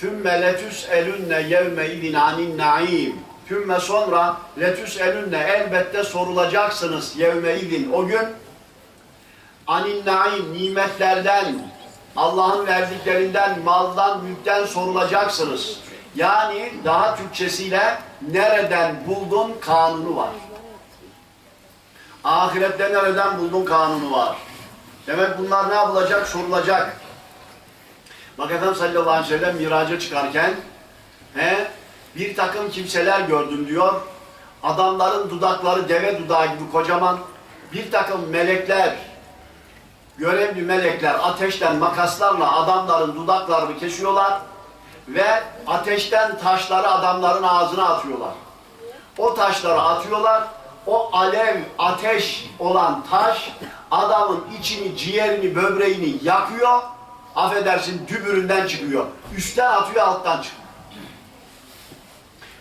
Sümme letüs'elünne yevme idin anin naim. Sümme sonra letüs'elünne elbette sorulacaksınız yevme idin o gün anin naim nimetlerden Allah'ın verdiklerinden, maldan, mülkten sorulacaksınız. Yani daha Türkçesiyle nereden buldun kanunu var. Ahirette nereden buldun kanunu var. Demek bunlar ne yapılacak? Sorulacak. Bak Efendimiz sallallahu aleyhi ve sellem miraca çıkarken he, bir takım kimseler gördüm diyor. Adamların dudakları deve dudağı gibi kocaman. Bir takım melekler, görevli melekler ateşten makaslarla adamların dudaklarını kesiyorlar ve ateşten taşları adamların ağzına atıyorlar. O taşları atıyorlar. O alev, ateş olan taş adamın içini, ciğerini, böbreğini yakıyor. Affedersin dübüründen çıkıyor. Üstten atıyor, alttan çıkıyor.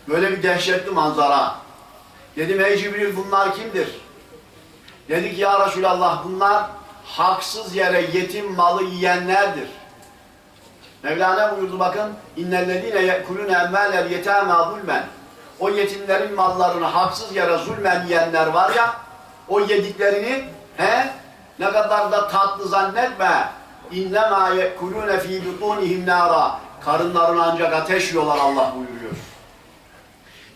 Böyle bir dehşetli manzara. Dedim ey Cibril bunlar kimdir? Dedi ki ya Resulallah bunlar haksız yere yetim malı yiyenlerdir. Mevlana buyurdu bakın innellezine yekulune emmâler yetâmâ zulmen o yetimlerin mallarını haksız yere zulmen yiyenler var ya o yediklerini he ne kadar da tatlı zannetme innemâ yekulune fî butunihim nâra karınlarını ancak ateş yiyorlar Allah buyuruyor.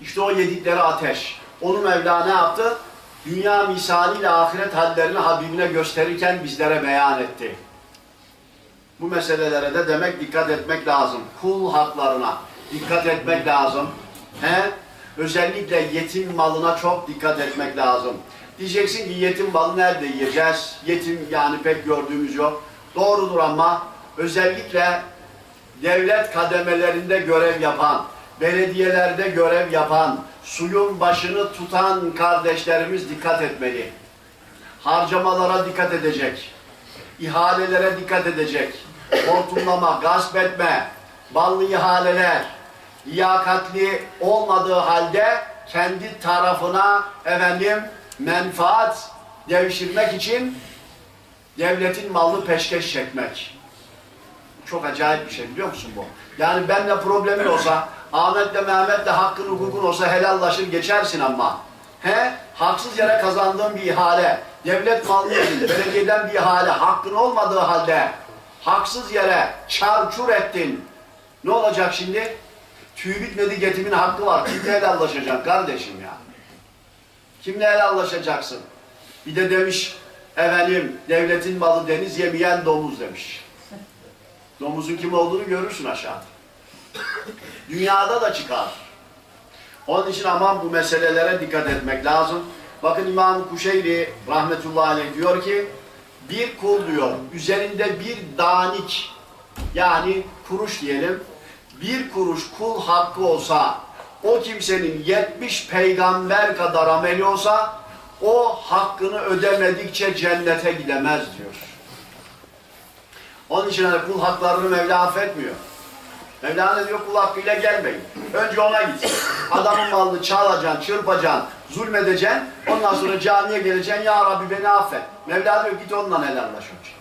İşte o yedikleri ateş. Onu Mevla ne yaptı? Dünya misaliyle ahiret hallerini Habibine gösterirken bizlere beyan etti. Bu meselelere de demek dikkat etmek lazım. Kul haklarına dikkat etmek lazım. He? Özellikle yetim malına çok dikkat etmek lazım. Diyeceksin ki yetim malı nerede yiyeceğiz? Yetim yani pek gördüğümüz yok. Doğrudur ama özellikle devlet kademelerinde görev yapan, belediyelerde görev yapan, suyun başını tutan kardeşlerimiz dikkat etmeli. Harcamalara dikkat edecek. İhalelere dikkat edecek. Hortumlama, gasp etme, ballı ihaleler, liyakatli olmadığı halde kendi tarafına efendim menfaat devşirmek için devletin malını peşkeş çekmek. Çok acayip bir şey biliyor musun bu? Yani benimle problemin olsa, Ahmet'le Mehmet'le hakkın hukukun olsa helallaşır geçersin ama. He? Haksız yere kazandığın bir ihale, devlet malı değil, belediyeden bir ihale, hakkın olmadığı halde haksız yere çarçur ettin. Ne olacak şimdi? Tüy bitmedi yetimin hakkı var. Kimle helallaşacaksın kardeşim ya? Kimle helallaşacaksın? Bir de demiş efendim devletin malı deniz yemeyen domuz demiş. Domuzun kim olduğunu görürsün aşağıda. Dünyada da çıkar. Onun için aman bu meselelere dikkat etmek lazım. Bakın İmam Kuşeyri rahmetullahi aleyh diyor ki bir kul diyor üzerinde bir danik yani kuruş diyelim bir kuruş kul hakkı olsa o kimsenin 70 peygamber kadar ameli olsa o hakkını ödemedikçe cennete gidemez diyor. Onun için hani kul haklarını Mevla affetmiyor. Mevla ne diyor? Kul hakkıyla gelmeyin. Önce ona git. Adamın malını çalacaksın, çırpacaksın, zulmedeceksin. Ondan sonra camiye geleceksin. Ya Rabbi beni affet. Mevla diyor git onunla helallaş önce.